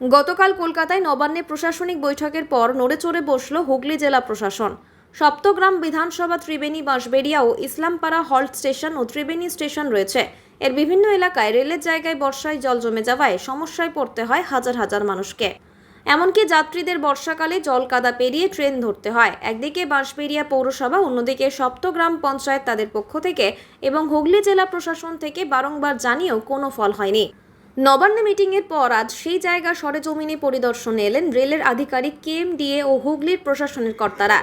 গতকাল কলকাতায় নবান্নে প্রশাসনিক বৈঠকের পর নড়েচড়ে বসল হুগলি জেলা প্রশাসন। সপ্তগ্রাম বিধানসভা ত্রিবেণী বাঁশবেড়িয়া ও ইসলামপাড়া হল্ট স্টেশন ও ত্রিবেণী স্টেশন রয়েছে। এর বিভিন্ন এলাকায় রেলের জায়গায় বর্ষায় জল জমে যাওয়ায় সমস্যায় পড়তে হয় হাজার হাজার মানুষকে। এমনকি যাত্রীদের বর্ষাকালে জল কাদা পেরিয়ে ট্রেন ধরতে হয়। একদিকে বাঁশবেড়িয়া পৌরসভা, অন্যদিকে সপ্তগ্রাম পঞ্চায়েত তাদের পক্ষ থেকে এবং হুগলি জেলা প্রশাসন থেকে বারংবার জানিয়েও কোনো ফল হয়নি। নবান্ন মিটিংয়ের পর আজ সেই জায়গা সরেজমিনে পরিদর্শনে এলেন রেলের আধিকারিক কে কেএমডিএ ও হুগলির প্রশাসনের কর্তারা।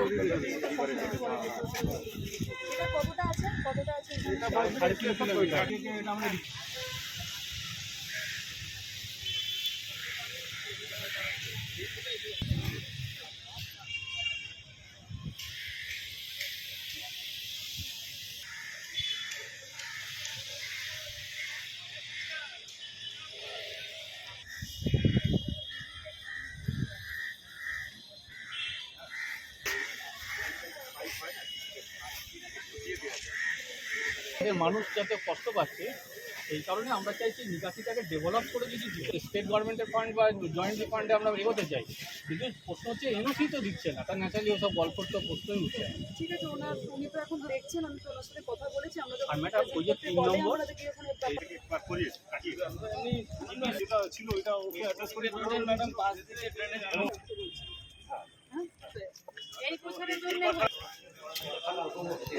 এদের মানুষ যাতে কষ্ট পাচ্ছে এই কারণে আমরা চাইছি নিকাশিটাকে ডেভেলপ করে যদি স্টেট গভর্নমেন্টের ফান্ড বা জয়েন্ট ফান্ডে আমরা এগোতে চাই কিন্তু প্রশ্ন হচ্ছে এনওসি তো দিচ্ছে না তার ন্যাচারালি ওসব গল্প তো প্রশ্নই উঠছে না। ঠিক আছে ওনার উনি তো এখন দেখছেন আমি তো ওনার সাথে কথা বলেছি আমরা আর ম্যাডাম ওই যে তিন নম্বর আমাদেরকে যখন এই ব্যাপার- এই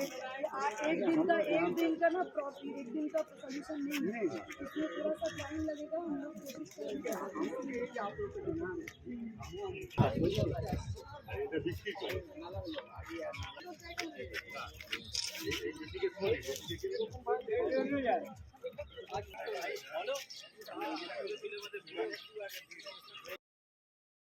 एक दिन का एक दिन का ना प्रॉब्लम एक दिन का सोल्यूशन नहीं है। इसमें थोड़ा सा टाइम लगेगा हम लोग कोशिश करेंगे।